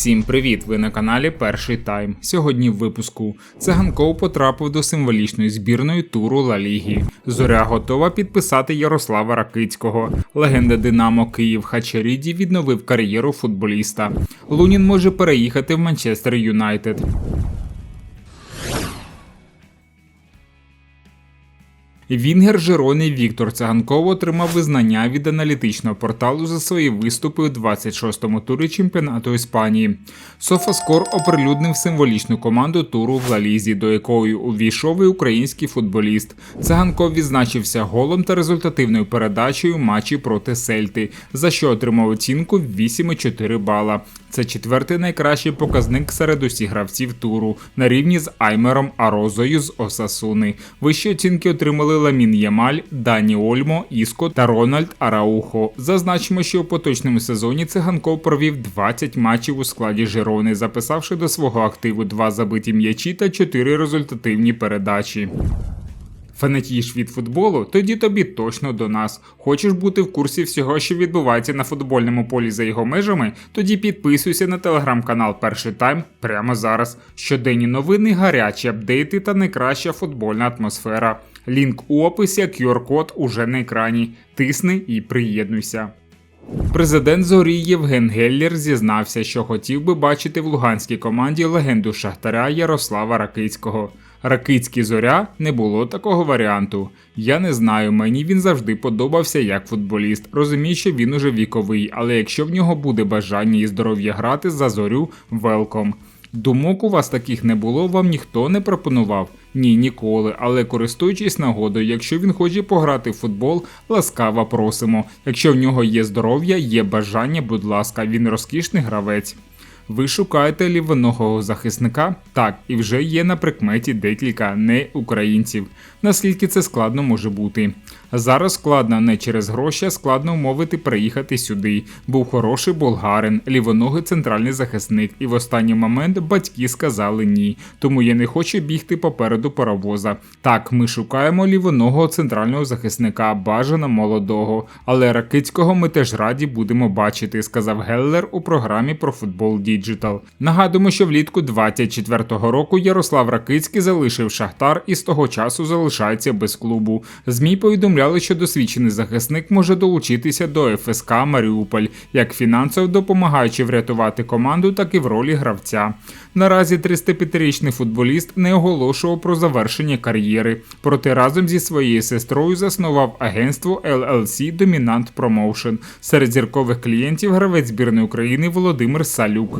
Всім привіт! Ви на каналі Перший Тайм. Сьогодні в випуску Циганков потрапив до символічної збірної туру Ла Ліги. Зоря готова підписати Ярослава Ракицького. Легенда Динамо Київ Хачаріді відновив кар'єру футболіста. Лунін може переїхати в Манчестер Юнайтед. Вінгер Жирони Віктор Циганков отримав визнання від аналітичного порталу за свої виступи у 26-му турі чемпіонату Іспанії. Софаскор оприлюднив символічну команду туру в Лалізі, до якої увійшов і український футболіст. Циганков відзначився голом та результативною передачею матчі проти Сельти, за що отримав оцінку 8,4 бала. Це четвертий найкращий показник серед усіх гравців туру на рівні з Аймером Арозою з Осасуни. Вищі оцінки отримали Ламін Ямаль, Дані Ольмо, Іско та Рональд Араухо. Зазначимо, що у поточному сезоні циганков провів 20 матчів у складі Жирони, записавши до свого активу два забиті м'ячі та 4 результативні передачі. Фанатієш від футболу? Тоді тобі точно до нас. Хочеш бути в курсі всього, що відбувається на футбольному полі за його межами? Тоді підписуйся на телеграм-канал Перший Тайм прямо зараз. Щоденні новини, гарячі апдейти та найкраща футбольна атмосфера. Лінк у описі, QR-код уже на екрані. Тисни і приєднуйся. Президент Зорі Євген Геллєр зізнався, що хотів би бачити в луганській команді легенду Шахтаря Ярослава Ракицького. Ракицький зоря не було такого варіанту. Я не знаю, мені він завжди подобався як футболіст. Розумію, що він уже віковий, але якщо в нього буде бажання і здоров'я грати за зорю, велком. Думок у вас таких не було, вам ніхто не пропонував? Ні, ніколи. Але користуючись нагодою, якщо він хоче пограти в футбол, ласкаво просимо. Якщо в нього є здоров'я, є бажання, будь ласка, він розкішний гравець. Ви шукаєте лівоного захисника? Так, і вже є на прикметі декілька не українців. Наскільки це складно може бути? Зараз складно не через гроші, а складно вмовити приїхати сюди. Був хороший болгарин, лівоногий центральний захисник, і в останній момент батьки сказали ні. Тому я не хочу бігти попереду паровоза. Так, ми шукаємо лівоного центрального захисника, бажано молодого, але Ракицького ми теж раді будемо бачити, сказав Геллер у програмі про футбол Digital. Нагадуємо, що влітку 24-го року Ярослав Ракицький залишив Шахтар і з того часу залишається без клубу. Змі повідомляли, що досвідчений захисник може долучитися до ФСК Маріуполь, як фінансово допомагаючи врятувати команду, так і в ролі гравця. Наразі 35-річний футболіст не оголошував про завершення кар'єри, проте разом зі своєю сестрою заснував агентство LLC Dominant Promotion. Серед зіркових клієнтів гравець збірної України Володимир Салюк.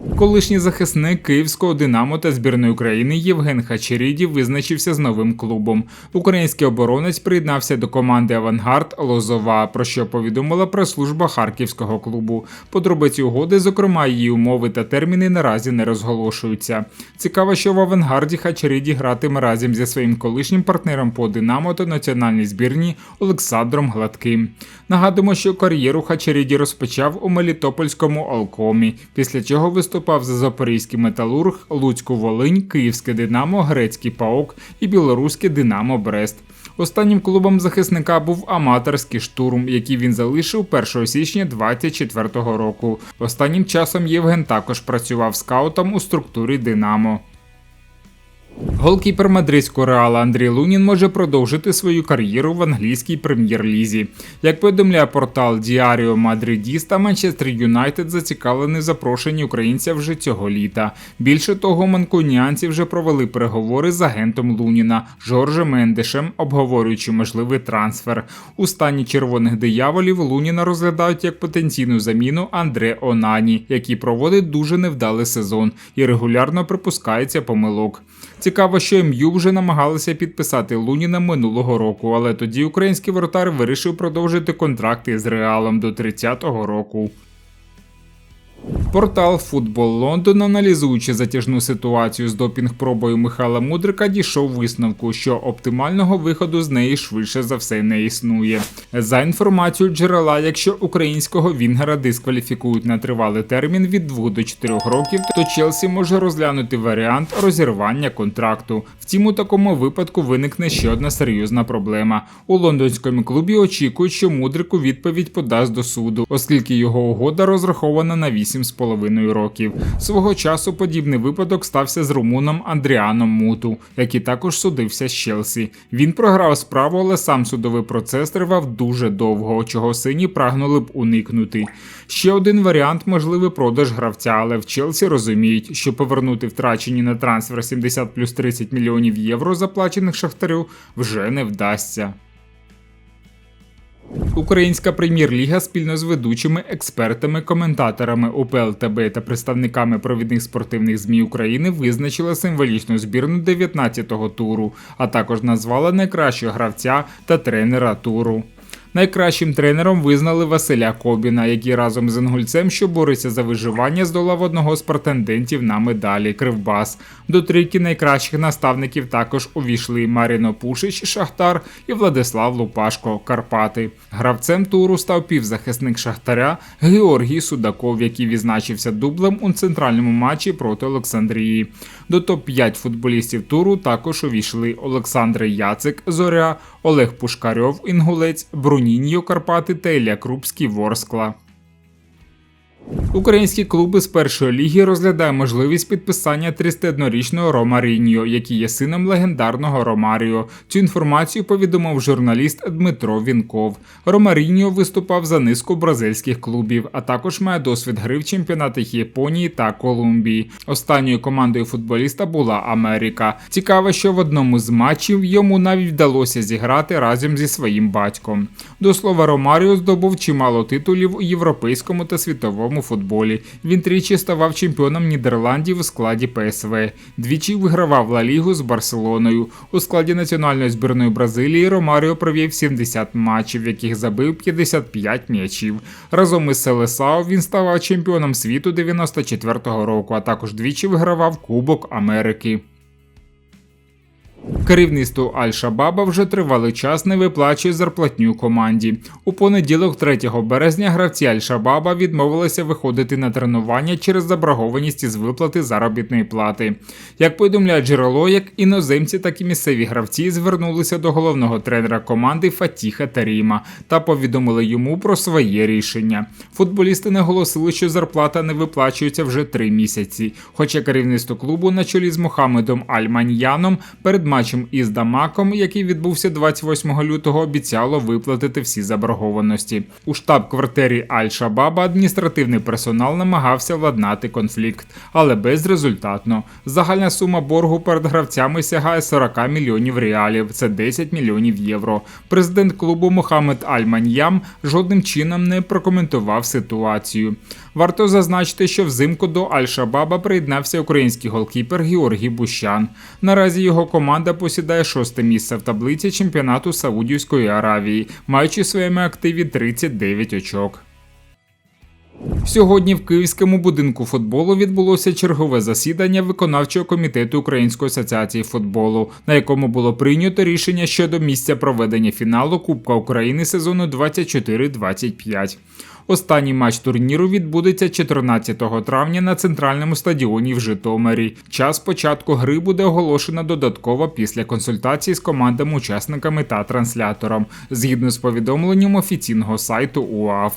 Колишній захисник київського Динамо та збірної України Євген Хачеріді визначився з новим клубом. Український оборонець приєднався до команди Авангард Лозова, про що повідомила прес-служба харківського клубу. Подробиці угоди, зокрема її умови та терміни, наразі не розголошуються. Цікаво, що в Авангарді Хачеріді гратиме разом зі своїм колишнім партнером по Динамо та національній збірні Олександром Гладким. Нагадуємо, що кар'єру Хачеріді розпочав у Мелітопольському Алкомі, після чого виступав за Запорізький металург, Луцьку Волинь, Київське Динамо, Грецький Паок і Білоруське Динамо Брест. Останнім клубом захисника був аматорський штурм, який він залишив 1 січня 2024 року. Останнім часом Євген також працював скаутом у структурі Динамо. Голкіпер мадридського реала Андрій Лунін може продовжити свою кар'єру в англійській прем'єр-лізі. Як повідомляє портал Діаріо Мадридіста, Манчестер Юнайтед зацікавлений в запрошенні українця вже цього літа. Більше того, манкуніанці вже провели переговори з агентом Луніна Жоржем Мендешем, обговорюючи можливий трансфер. У стані червоних дияволів Луніна розглядають як потенційну заміну Андре Онані, який проводить дуже невдалий сезон і регулярно припускається помилок. Цікаво, що МЮ вже намагалися підписати Луніна минулого року, але тоді український воротар вирішив продовжити контракти з реалом до 30-го року. Портал Футбол Лондон, аналізуючи затяжну ситуацію з допінг-пробою Михайла Мудрика, дійшов висновку, що оптимального виходу з неї швидше за все не існує. За інформацією джерела, якщо українського Вінгера дискваліфікують на тривалий термін від 2 до 4 років, то Челсі може розглянути варіант розірвання контракту. Втім, у такому випадку виникне ще одна серйозна проблема. У лондонському клубі очікують, що Мудрику відповідь подасть до суду, оскільки його угода розрахована на 8,5 років. Свого часу подібний випадок стався з румуном Андріаном Муту, який також судився з Челсі. Він програв справу, але сам судовий процес тривав дуже довго, чого сині прагнули б уникнути. Ще один варіант можливий продаж гравця, але в Челсі розуміють, що повернути втрачені на трансфер 70 плюс 30 мільйонів євро, заплачених шахтарю, вже не вдасться. Українська прем'єр-ліга спільно з ведучими експертами, коментаторами УПЛ ТБ та представниками провідних спортивних змі України визначила символічну збірну 19-го туру, а також назвала найкращого гравця та тренера туру. Найкращим тренером визнали Василя Кобіна, який разом з інгульцем, що бореться за виживання, здолав одного з претендентів на медалі Кривбас. До трійки найкращих наставників також увійшли Маріно Пушич, Шахтар і Владислав Лупашко Карпати. Гравцем туру став півзахисник Шахтаря Георгій Судаков, який відзначився дублем у центральному матчі проти Олександрії. До топ-5 футболістів туру також увійшли Олександр Яцик Зоря, Олег Пушкарьов, Інгулець, Бруніньо Карпати та Ілля Крупський Ворскла. Українські клуби з першої ліги розглядають можливість підписання 31-річного Ромаріньо, який є сином легендарного Ромаріо. Цю інформацію повідомив журналіст Дмитро Вінков. Ромаріньо виступав за низку бразильських клубів, а також має досвід гри в чемпіонатах Японії та Колумбії. Останньою командою футболіста була Америка. Цікаво, що в одному з матчів йому навіть вдалося зіграти разом зі своїм батьком. До слова, Ромаріо здобув чимало титулів у європейському та світовому футболі. Він тричі ставав чемпіоном Нідерландів у складі ПСВ, двічі вигравав Ла Лігу з Барселоною. У складі національної збірної Бразилії Ромаріо провів 70 матчів, в яких забив 55 м'ячів. Разом із Селесао він ставав чемпіоном світу 94-го року, а також двічі вигравав Кубок Америки. Керівництво Аль-Шабаба вже тривалий час не виплачує зарплатню команді. У понеділок, 3 березня, гравці Аль-Шабаба відмовилися виходити на тренування через заборгованість із виплати заробітної плати. Як повідомляє джерело, як іноземці, так і місцеві гравці звернулися до головного тренера команди Фатіха Таріма та повідомили йому про своє рішення. Футболісти наголосили, що зарплата не виплачується вже три місяці. Хоча керівництво клубу на чолі з Мохамедом Аль-Маньяном перед матчем із Дамаком, який відбувся 28 лютого, обіцяло виплатити всі заборгованості. У штаб-квартирі Аль-Шабаба адміністративний персонал намагався владнати конфлікт, але безрезультатно. Загальна сума боргу перед гравцями сягає 40 мільйонів реалів, це 10 мільйонів євро. Президент клубу Мохамед Аль-Маньям жодним чином не прокоментував ситуацію. Варто зазначити, що взимку до Аль-Шабаба приєднався український голкіпер Георгій Бущан. Наразі його команда посідає шосте місце в таблиці чемпіонату Саудівської Аравії, маючи своєму активі 39 очок. Сьогодні в Київському будинку футболу відбулося чергове засідання виконавчого комітету Української асоціації футболу, на якому було прийнято рішення щодо місця проведення фіналу Кубка України сезону 24-25. Останній матч турніру відбудеться 14 травня на центральному стадіоні в Житомирі. Час початку гри буде оголошено додатково після консультацій з командами-учасниками та транслятором, згідно з повідомленням офіційного сайту УАФ.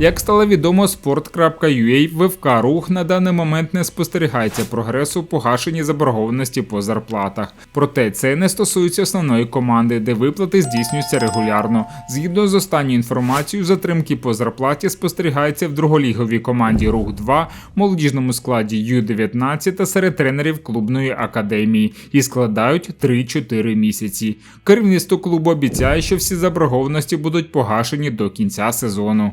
Як стало відомо, sport.ua ВФК рух на даний момент не спостерігається прогресу в погашенні заборгованості по зарплатах. Проте це не стосується основної команди, де виплати здійснюються регулярно. Згідно з останньою інформацією, затримки по зарплаті спостерігаються в друголіговій команді Рух 2 молодіжному складі Ю-19 та серед тренерів клубної академії і складають 3-4 місяці. Керівництво клубу обіцяє, що всі заборгованості будуть погашені до кінця сезону.